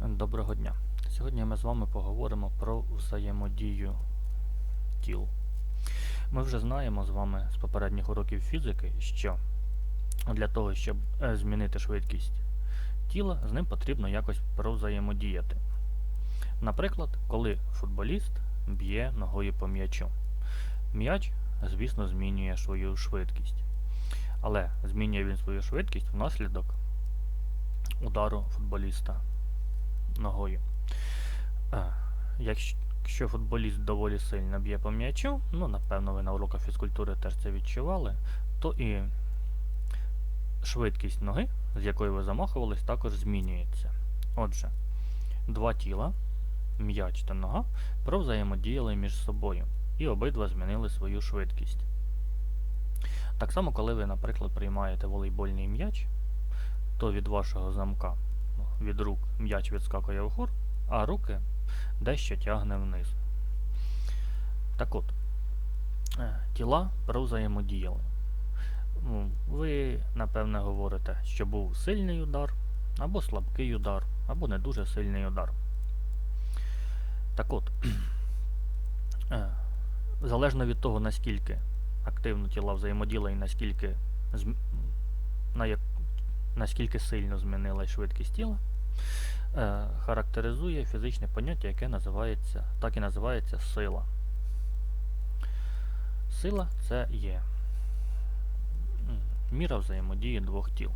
Доброго дня. Сьогодні ми з вами поговоримо про взаємодію тіл. Ми вже знаємо з вами з попередніх уроків фізики, що для того, щоб е, змінити швидкість тіла, з ним потрібно якось провзаємодіяти. Наприклад, коли футболіст б'є ногою по м'ячу. М'яч, звісно, змінює свою швидкість. Але змінює він свою швидкість внаслідок удару футболіста ногою. Е, Якщо футболіст доволі сильно б'є по м'ячу, ну, напевно, ви на уроках фізкультури теж це відчували, то і швидкість ноги, з якою ви замахувались, також змінюється. Отже, два тіла, м'яч та нога, провзаємодіяли між собою і обидва змінили свою швидкість. Так само, коли ви, наприклад, приймаєте волейбольний м'яч, то від вашого замка від рук м'яч відскакує вгору, а руки дещо тягне вниз. Так от, е, тіла провзаємодіяли. Ну, Ви, напевне, говорите, що був сильний удар, або слабкий удар, або не дуже сильний удар. Так от, е, залежно від того, наскільки активно тіла взаємодіяли і наскільки, на як, наскільки сильно змінилась швидкість тіла, характеризує фізичне поняття, яке називається, так і називається сила. Сила це є міра взаємодії двох тіл.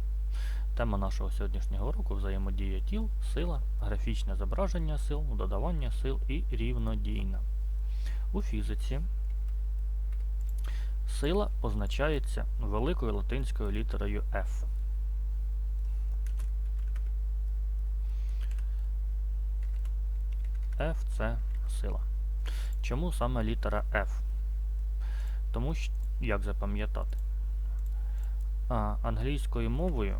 Тема нашого сьогоднішнього уроку взаємодія тіл, сила, графічне зображення сил, додавання сил і рівнодійна. У фізиці сила позначається великою латинською літерою F. F це сила. Чому саме літера F? Тому що, як запам'ятати? Англійською мовою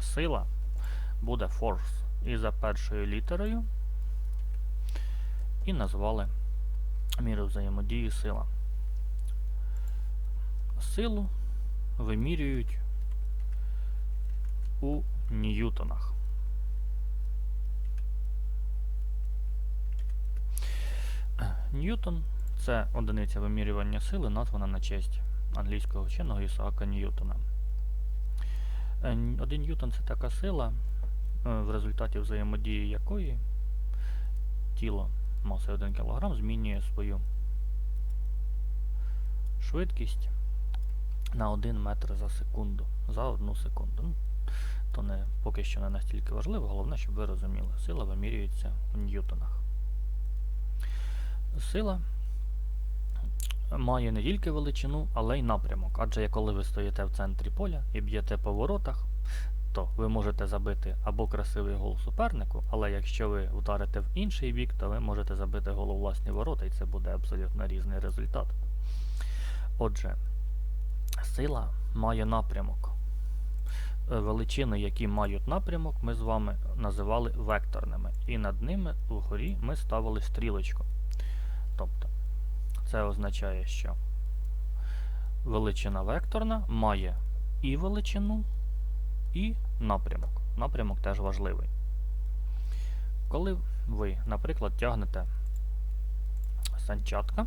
сила буде force і за першою літерою і назвали міру взаємодії сила. Силу вимірюють у ньютонах. Ньютон це одиниця вимірювання сили, названа на честь англійського вченого Ісаака Ньютона. Е, н- Один ньютон це така сила, е, в результаті взаємодії якої тіло масою 1 кг змінює свою швидкість на 1 метр за секунду. За одну секунду. Ну, то не, поки що не настільки важливо, головне, щоб ви розуміли. Сила вимірюється у ньютонах. Сила має не тільки величину, але й напрямок. Адже коли ви стоїте в центрі поля і б'єте по воротах, то ви можете забити або красивий гол супернику, але якщо ви вдарите в інший бік, то ви можете забити гол у власні ворота, і це буде абсолютно різний результат. Отже, сила має напрямок. Е, Величини, які мають напрямок, ми з вами називали векторними. І над ними вгорі ми ставили стрілочку. Тобто, це означає, що величина векторна має і величину, і напрямок. Напрямок теж важливий. Коли ви, наприклад, тягнете санчатка,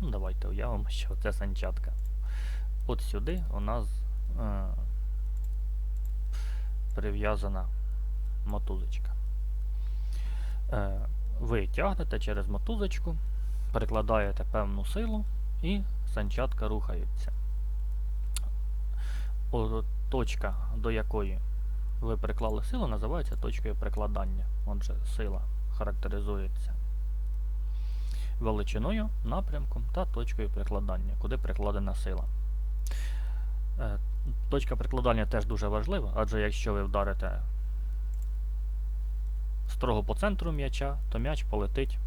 ну давайте уявимо, що це санчатка. От сюди у нас е, прив'язана мотузочка. Е, ви тягнете через мотузочку, перекладаєте певну силу і санчатка рухається. О, точка, до якої ви приклали силу, називається точкою прикладання. Отже, сила характеризується величиною, напрямком та точкою прикладання, куди прикладена сила. Е, Точка прикладання теж дуже важлива, адже якщо ви вдарите строго по центру м'яча, то м'яч полетить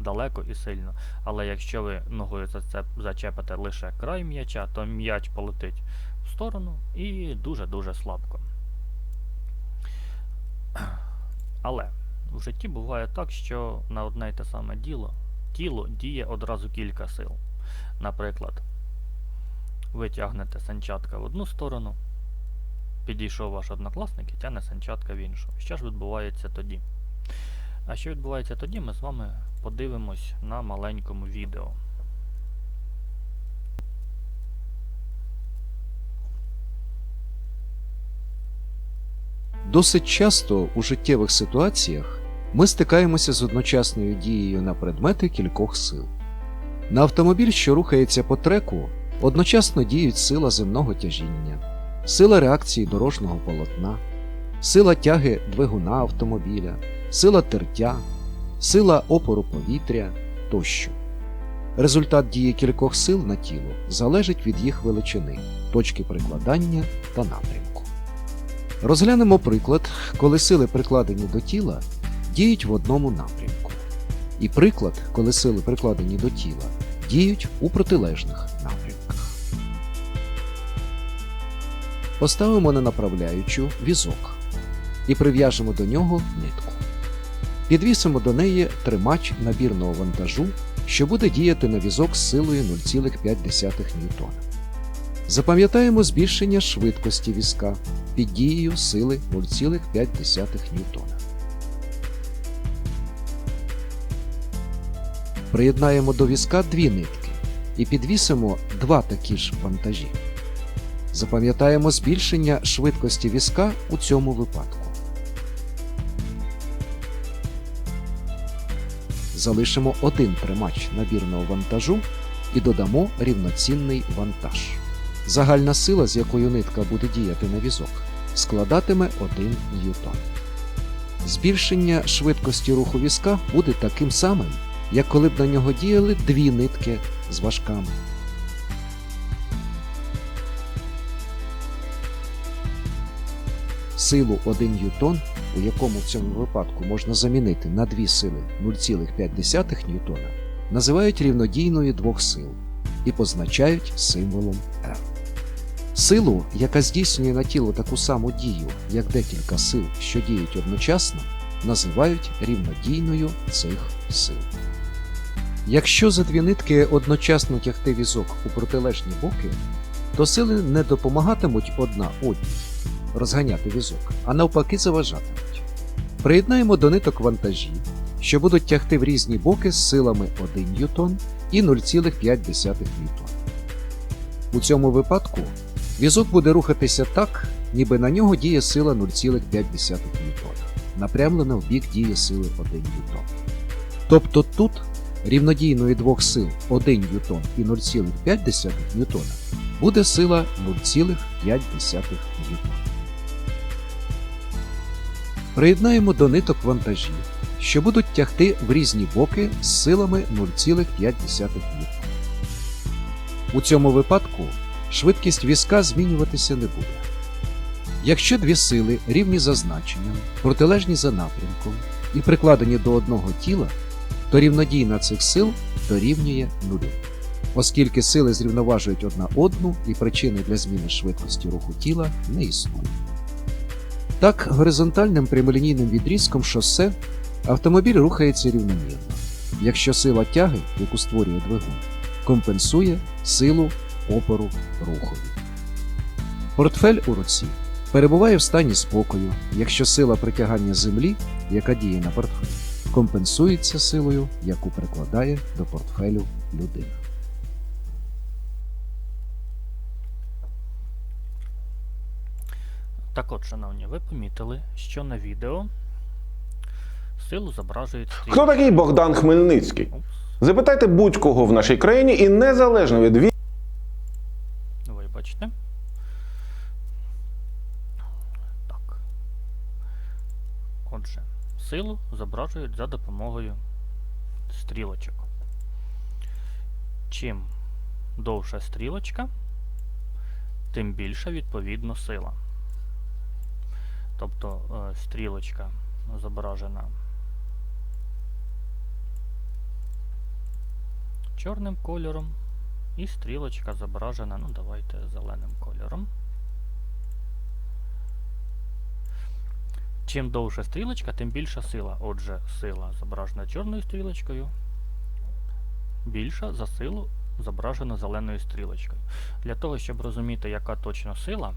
далеко і сильно. Але якщо ви ногою зачепите лише край м'яча, то м'яч полетить в сторону і дуже-дуже слабко. Але в житті буває так, що на одне й те саме діло тіло діє одразу кілька сил. Наприклад, ви тягнете санчатка в одну сторону, підійшов ваш однокласник і тягне санчатка в іншу. Що ж відбувається тоді? А що відбувається тоді, ми з вами подивимось на маленькому відео. Досить часто у життєвих ситуаціях ми стикаємося з одночасною дією на предмети кількох сил. На автомобіль, що рухається по треку, одночасно діють сила земного тяжіння, сила реакції дорожнього полотна, сила тяги двигуна автомобіля, сила тертя, сила опору повітря тощо. Результат дії кількох сил на тіло залежить від їх величини, точки прикладання та напрямку. Розглянемо приклад, коли сили, прикладені до тіла, діють в одному напрямку. І приклад, коли сили, прикладені до тіла, діють у протилежних напрямках. Поставимо на направляючу візок і прив'яжемо до нього нитку. Підвісимо до неї тримач набірного вантажу, що буде діяти на візок з силою 0,5 ньютона. Запам'ятаємо збільшення швидкості візка під дією сили 0,5 ньютона. Приєднаємо до візка дві нитки і підвісимо два такі ж вантажі. Запам'ятаємо збільшення швидкості візка у цьому випадку. Залишимо один тримач набірного вантажу і додамо рівноцінний вантаж. Загальна сила, з якою нитка буде діяти на візок, складатиме 1 ньютон. Збільшення швидкості руху візка буде таким самим, як коли б на нього діяли дві нитки з важками. Силу 1 ньютон, у якому в цьому випадку можна замінити на дві сили 0,5 ньютона, називають рівнодійною двох сил і позначають символом R. Силу, яка здійснює на тіло таку саму дію, як декілька сил, що діють одночасно, називають рівнодійною цих сил. Якщо за дві нитки одночасно тягти візок у протилежні боки, то сили не допомагатимуть одна одній розганяти візок, а навпаки заважатимуть. Приєднаємо до ниток вантажі, що будуть тягти в різні боки з силами 1 ньютон і 0,5 ньютон. У цьому випадку візок буде рухатися так, ніби на нього діє сила 0,5 ньютона, напрямлена в бік дії сили 1 ньютон. Тобто тут рівнодійної двох сил 1 ньютон і 0,5 ньютона буде сила 0,5 ньютона. Приєднаємо до ниток вантажі, що будуть тягти в різні боки з силами 0,5 ньютона. У цьому випадку швидкість візка змінюватися не буде. Якщо дві сили рівні за значенням, протилежні за напрямком і прикладені до одного тіла, то рівнодійна цих сил дорівнює нулю, оскільки сили зрівноважують одна одну і причини для зміни швидкості руху тіла не існує. Так, горизонтальним прямолінійним відрізком шосе автомобіль рухається рівномірно, якщо сила тяги, яку створює двигун, компенсує силу опору рухові. Портфель у руці перебуває в стані спокою, якщо сила притягання землі, яка діє на портфель, компенсується силою, яку прикладає до портфелю людина. Так от, шановні, ви помітили, що на відео силу зображують Хто такий Богдан Хмельницький? Запитайте будь-кого в нашій країні і незалежно від віку. вибачте. Так. Отже, силу зображують за допомогою стрілочок. Чим довша стрілочка, тим більша відповідно сила. Тобто е, стрілочка зображена чорним кольором, і стрілочка зображена, ну давайте зеленим кольором. Чим довша стрілочка, тим більша сила. Отже, сила зображена чорною стрілочкою, більша за силу зображена зеленою стрілочкою. Для того, щоб розуміти, яка точно сила,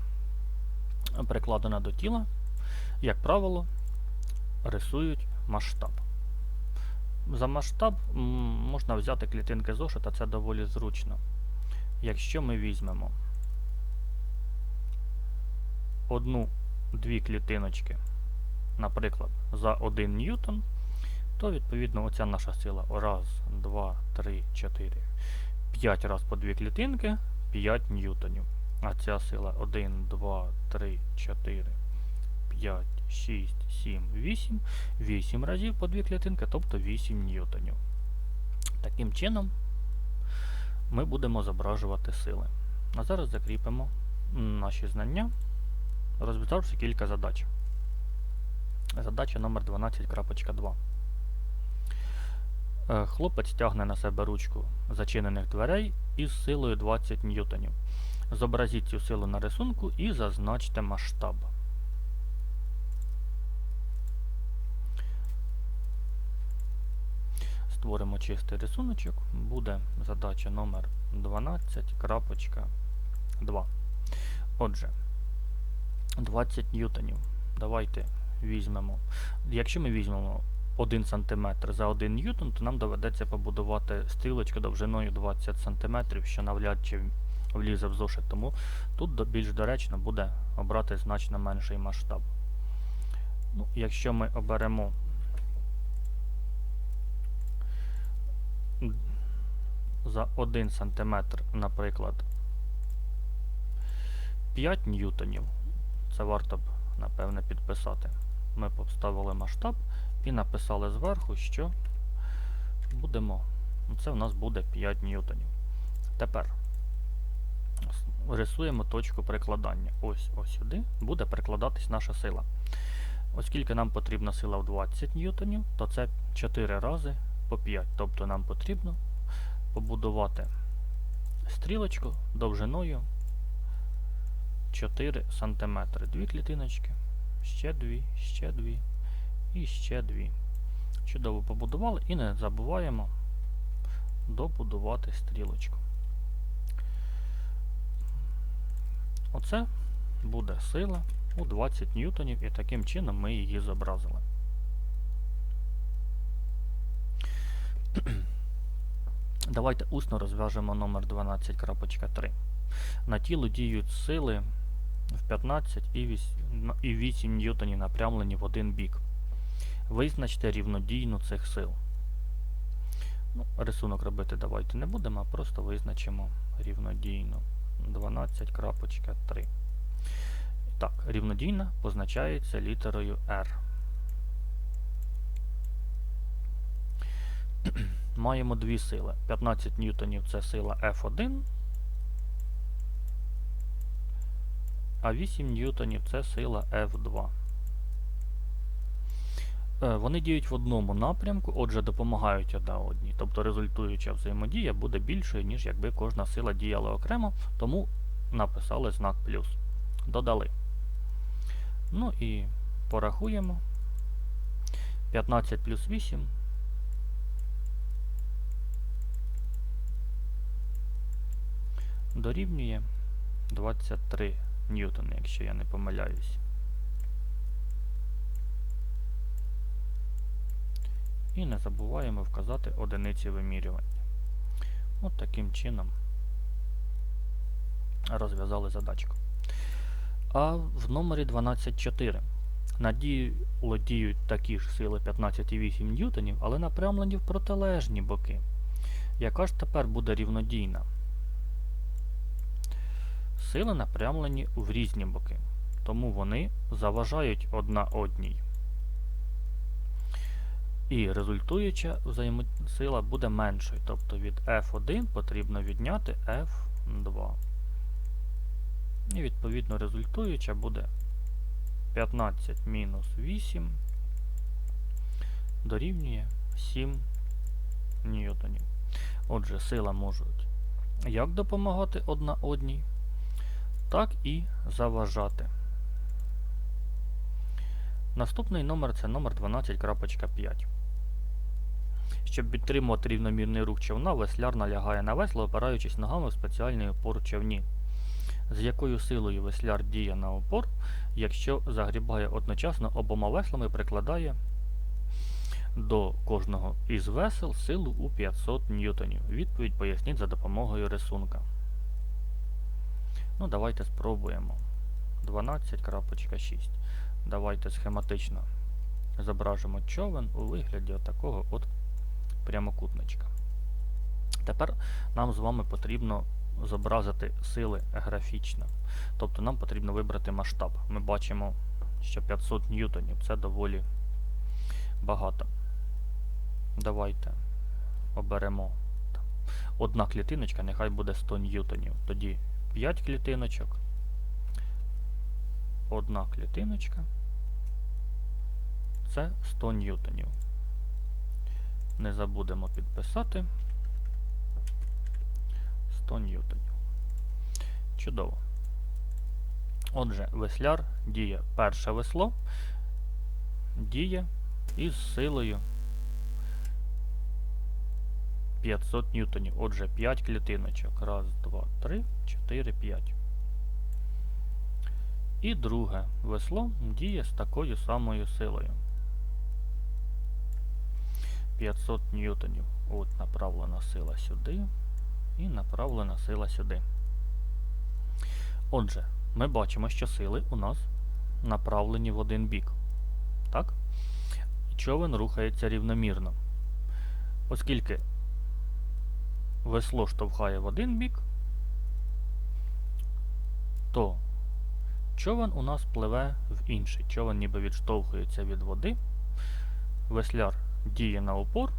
прикладена до тіла, як правило, рисують масштаб. За масштаб можна взяти клітинки зошита, це доволі зручно. Якщо ми візьмемо одну-дві клітиночки, наприклад, за 1 ньютон, то відповідно оця наша сила раз, два, три, чотири, п'ять раз по дві клітинки, 5 ньютонів. А ця сила 1, 2, 3, 4, 5, 6, 7, 8. 8 разів по дві клітинки, тобто 8 ньютонів. Таким чином ми будемо зображувати сили. А зараз закріпимо наші знання, розв'язавши кілька задач. Задача номер 12.2. Е, Хлопець тягне на себе ручку зачинених дверей із силою 20 ньютонів. Зобразіть цю силу на рисунку і зазначте масштаб. Створимо чистий рисуночок. Буде задача номер 12.2. Отже, 20 ньютонів. Давайте візьмемо. Якщо ми візьмемо 1 см за 1 ньютон, то нам доведеться побудувати стрілочку довжиною 20 см, що навряд чи влізе в зошит. Тому тут більш доречно буде обрати значно менший масштаб. Ну, якщо ми оберемо за 1 см, наприклад, 5 ньютонів, це варто б, напевне, підписати. Ми поставили масштаб і написали зверху, що будемо. Це в нас буде 5 ньютонів. Тепер рисуємо точку прикладання. Ось ось сюди буде прикладатись наша сила. Оскільки нам потрібна сила в 20 ньютонів, то це 4 рази по 5. Тобто нам потрібно побудувати стрілочку довжиною 4 см. Дві клітиночки, ще дві, ще дві і ще дві. Чудово побудували і не забуваємо добудувати стрілочку. Оце буде сила у 20 ньютонів і таким чином ми її зобразили. Давайте усно розв'яжемо номер 12.3. На тіло діють сили в 15 і 8, і 8 ньютонів напрямлені в один бік. Визначте рівнодійну цих сил. Ну, рисунок робити давайте не будемо, а просто визначимо рівнодійну 12.3. Так, рівнодійна позначається літерою R. Маємо дві сили. 15 ньютонів це сила F1, а 8 ньютонів це сила F2. Е, Вони діють в одному напрямку, отже, допомагають одна одній. Тобто результуюча взаємодія буде більшою, ніж якби кожна сила діяла окремо, тому написали знак плюс. Додали. Ну і порахуємо. 15 плюс 8. Дорівнює 23 ньютони, якщо я не помиляюсь. І не забуваємо вказати одиниці вимірювання. От таким чином розв'язали задачку. А в номері 12.4 на діло діють такі ж сили 15,8 ньютонів, але напрямлені в протилежні боки. Яка ж тепер буде рівнодійна? Сили напрямлені в різні боки, тому вони заважають одна одній. І результуюча взаємосила буде меншою, тобто від F1 потрібно відняти F2. І відповідно результуюча буде 15 мінус 8 дорівнює 7 ньютонів. Отже, сила можуть як допомагати одна одній, так і заважати. Наступний номер це номер 12.5. Щоб підтримувати рівномірний рух човна, весляр налягає на весло, опираючись ногами в спеціальний опор човні. З якою силою весляр діє на опор, якщо загрібає одночасно обома веслами, прикладає до кожного із весел силу у 500 ньютонів. Відповідь поясніть за допомогою рисунка. Ну, давайте спробуємо. 12.6. Давайте схематично зображимо човен у вигляді отакого от прямокутничка. Тепер нам з вами потрібно зобразити сили графічно. Тобто нам потрібно вибрати масштаб. Ми бачимо, що 500 ньютонів це доволі багато. Давайте оберемо одна клітиночка, нехай буде 100 ньютонів. Тоді 5 клітиночок. Одна клітиночка. Це 100 ньютонів. Не забудемо підписати. 100 ньютонів. Чудово. Отже, весляр діє перше весло, діє із силою 500 ньютонів. Отже, 5 клітиночок. Раз, два, три, чотири, п'ять. І друге весло діє з такою самою силою. 500 ньютонів. От направлена сила сюди і направлена сила сюди. Отже, ми бачимо, що сили у нас направлені в один бік. Так? Човен рухається рівномірно. Оскільки весло штовхає в один бік, то човен у нас пливе в інший. Човен ніби відштовхується від води, весляр діє на опор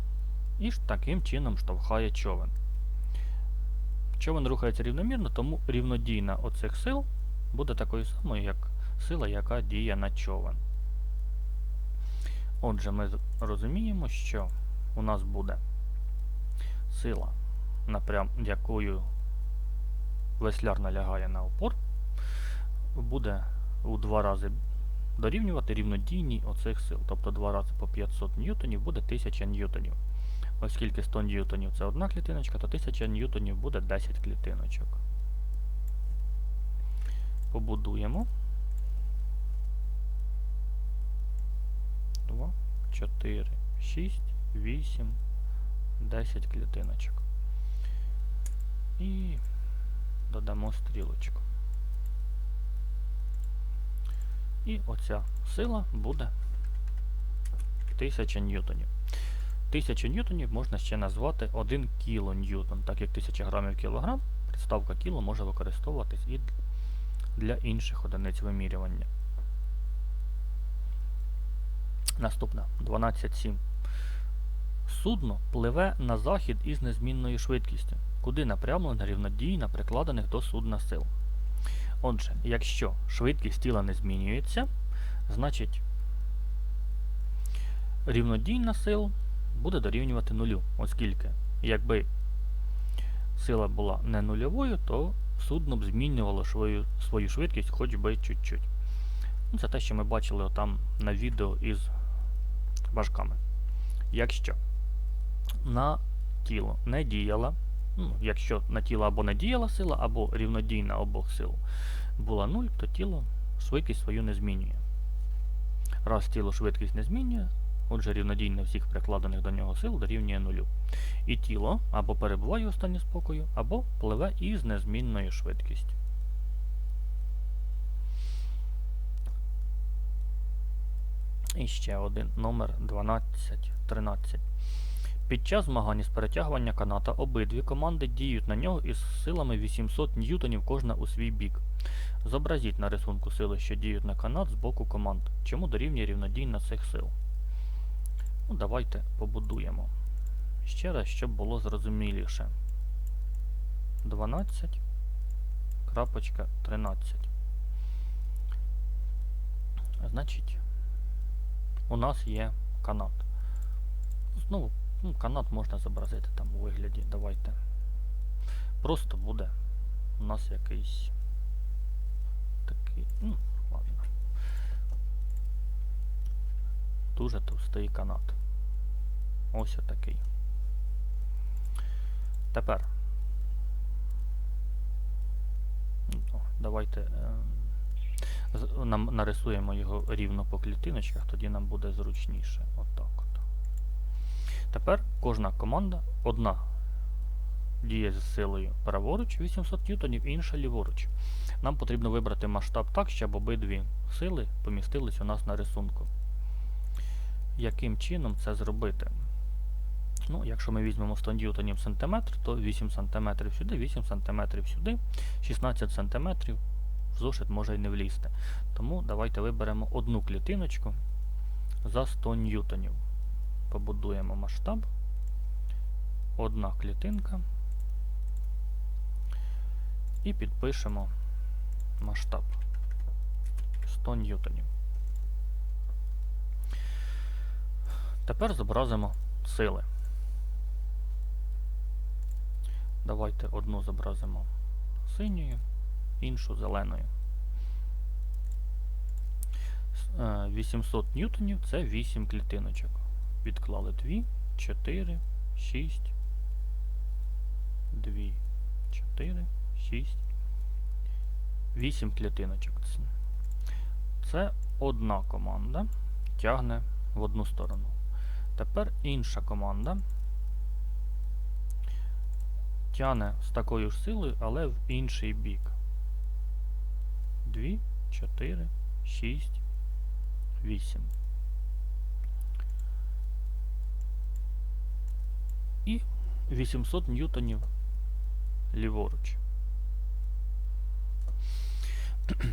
і таким чином штовхає човен. Човен рухається рівномірно, тому рівнодійна оцих сил буде такою самою, як сила, яка діє на човен. Отже, ми розуміємо, що у нас буде сила, напрям, якою весляр налягає на опор, буде у два рази дорівнювати рівнодійній оцих сил. Тобто 2 рази по 500 ньютонів буде 1000 ньютонів. Оскільки 100 ньютонів це одна клітиночка, то 1000 ньютонів буде 10 клітиночок. Побудуємо. 2, 4, 6, 8, 10 клітиночок. І додамо стрілочку. І оця сила буде 1000 ньютонів. 1000 ньютонів можна ще назвати 1 кілоньютон, так як 1000 грамів кілограм, підставка кіло може використовуватись і для інших одиниць вимірювання. Наступна 12.7. Судно пливе на захід із незмінною швидкістю, куди напрямлена рівнодійна прикладених до судна сил. Отже, якщо швидкість тіла не змінюється, значить рівнодійна сил буде дорівнювати нулю, оскільки якби сила була не нульовою, то судно б змінювало свою, свою швидкість хоч би чуть-чуть. Ну, Це те, що ми бачили отам на відео із важками. Якщо на тіло не діяла, ну, якщо на тіло або не діяла сила, або рівнодійна обох сил була 0, то тіло швидкість свою не змінює. Раз тіло швидкість не змінює, отже рівнодійне всіх прикладених до нього сил дорівнює нулю. І тіло або перебуває у стані спокою, або пливе із незмінною швидкістю. І ще один номер 1213. Під час змагань з перетягування каната обидві команди діють на нього із силами 800 ньютонів кожна у свій бік. Зобразіть на рисунку сили, що діють на канат з боку команд. Чому дорівнює рівнодійна цих сил? Ну, давайте побудуємо. Ще раз, щоб було зрозуміліше. 12. Крапочка 13. Значить, у нас є канат. Знову, ну, канат можна зобразити там у вигляді. Давайте. Просто буде у нас якийсь такий. Ну, ладно. Дуже товстий канат. Ось отакий. Тепер. Давайте е, нам нарисуємо його рівно по клітиночках, тоді нам буде зручніше. Тепер кожна команда одна діє з силою праворуч 800 ньютонів, інша ліворуч. Нам потрібно вибрати масштаб так, щоб обидві сили помістились у нас на рисунку. Яким чином це зробити? Ну, якщо ми візьмемо 100 ньютонів сантиметр, то 8 сантиметрів сюди, 8 сантиметрів сюди, 16 сантиметрів в зошит може й не влізти. Тому давайте виберемо одну клітиночку за 100 ньютонів. Побудуємо масштаб. Одна клітинка. І підпишемо масштаб 100 ньютонів. Тепер зобразимо сили. Давайте одну зобразимо синьою, іншу зеленою. Е, 800 ньютонів це 8 клітиночок. Відклали 2, 4, 6, 2, 4, 6, 8 клітиночок. Це одна команда тягне в одну сторону. Тепер інша команда тягне з такою ж силою, але в інший бік. 2, 4, 6, 8. І 800 ньютонів ліворуч.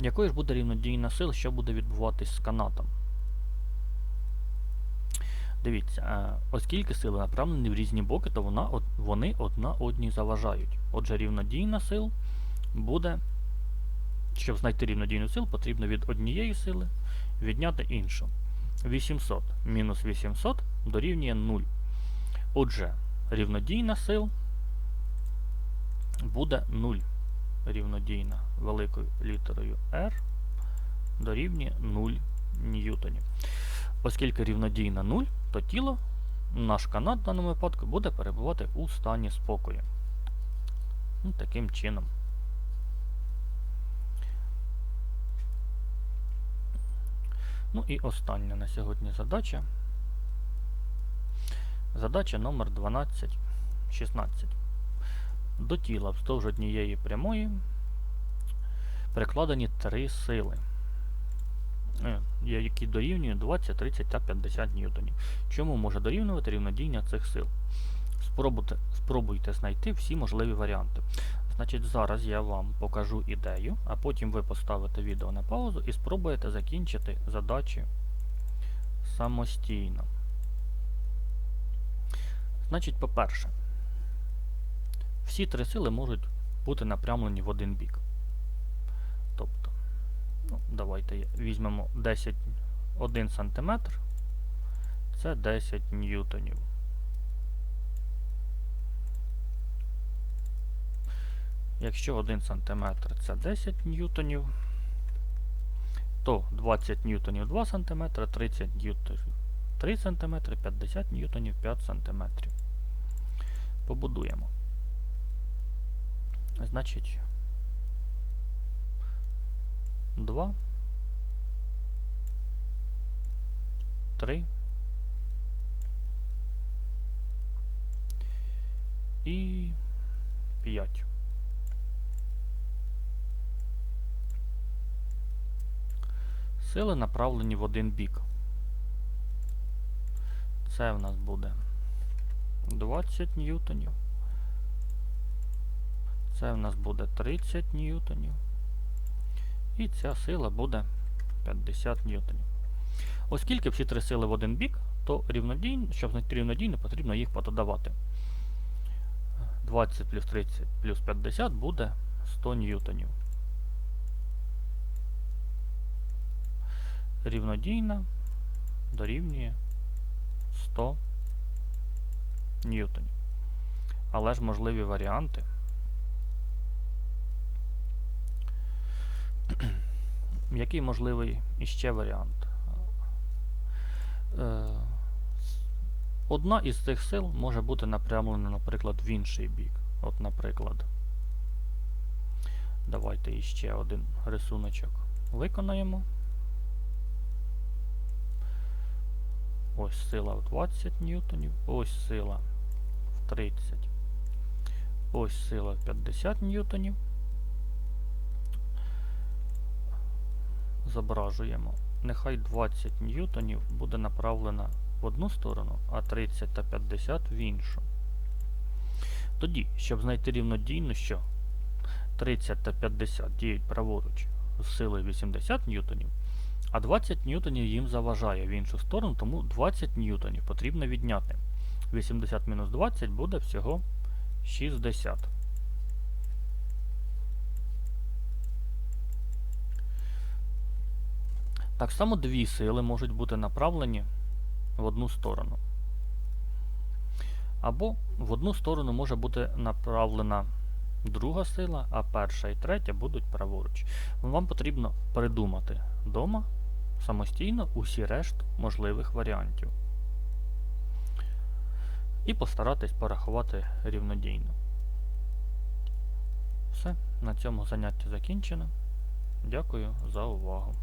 Якою ж буде рівнодійна сила, що буде відбуватись з канатом? Дивіться, е, оскільки сили направлені в різні боки, то вона, вони одна одній заважають. Отже, рівнодійна сил буде, щоб знайти рівнодійну силу, потрібно від однієї сили відняти іншу. 800 мінус 800 дорівнює 0. Отже, рівнодійна сил буде 0. Рівнодійна великою літерою R дорівнює 0 ньютонів. Оскільки рівнодійна 0, то тіло, наш канат в даному випадку, буде перебувати у стані спокою. Ну, таким чином. Ну і остання на сьогодні задача. Задача номер 12, 16. До тіла вздовж однієї прямої прикладені три сили, е, які дорівнюють 20, 30 та 50 ньютонів. Чому може дорівнювати рівнодійня цих сил? Спробуйте, спробуйте знайти всі можливі варіанти. Значить, зараз я вам покажу ідею, а потім ви поставите відео на паузу і спробуєте закінчити задачі самостійно. Значить, по-перше, всі три сили можуть бути напрямлені в один бік. Тобто, ну, давайте візьмемо 10, 1 см, це 10 ньютонів. Якщо 1 см це 10 ньютонів, то 20 ньютонів 2 см, 30 ньютонів 3 см, 50 ньютонів 5 см. Побудуємо. Значить, 2, 3 і 5. Сили направлені в один бік. Це в нас буде 20 ньютонів. Це в нас буде 30 ньютонів. І ця сила буде 50 ньютонів. Оскільки всі три сили в один бік, то рівнодійно, щоб знайти рівнодійно, потрібно їх пододавати. 20 плюс 30 плюс 50 буде 100 ньютонів. Рівнодійна дорівнює 100 ньютонів. Але ж можливі варіанти. Який можливий іще варіант? Е, Одна із цих сил може бути напрямлена, наприклад, в інший бік. От, наприклад, Давайте іще один рисуночок виконаємо. Ось сила в 20 ньютонів, ось сила 30. Ось сила 50 ньютонів. Зображуємо. Нехай 20 ньютонів буде направлена в одну сторону, а 30 та 50 в іншу. Тоді, щоб знайти рівнодійну, що 30 та 50 діють праворуч з силою 80 ньютонів, а 20 ньютонів їм заважає в іншу сторону, тому 20 ньютонів потрібно відняти. 80 мінус 20 буде всього 60. Так само дві сили можуть бути направлені в одну сторону. Або в одну сторону може бути направлена друга сила, а перша і третя будуть праворуч. Вам потрібно придумати вдома самостійно усі решту можливих варіантів. І постаратись порахувати рівнодійно. Все, на цьому заняття закінчено. Дякую за увагу.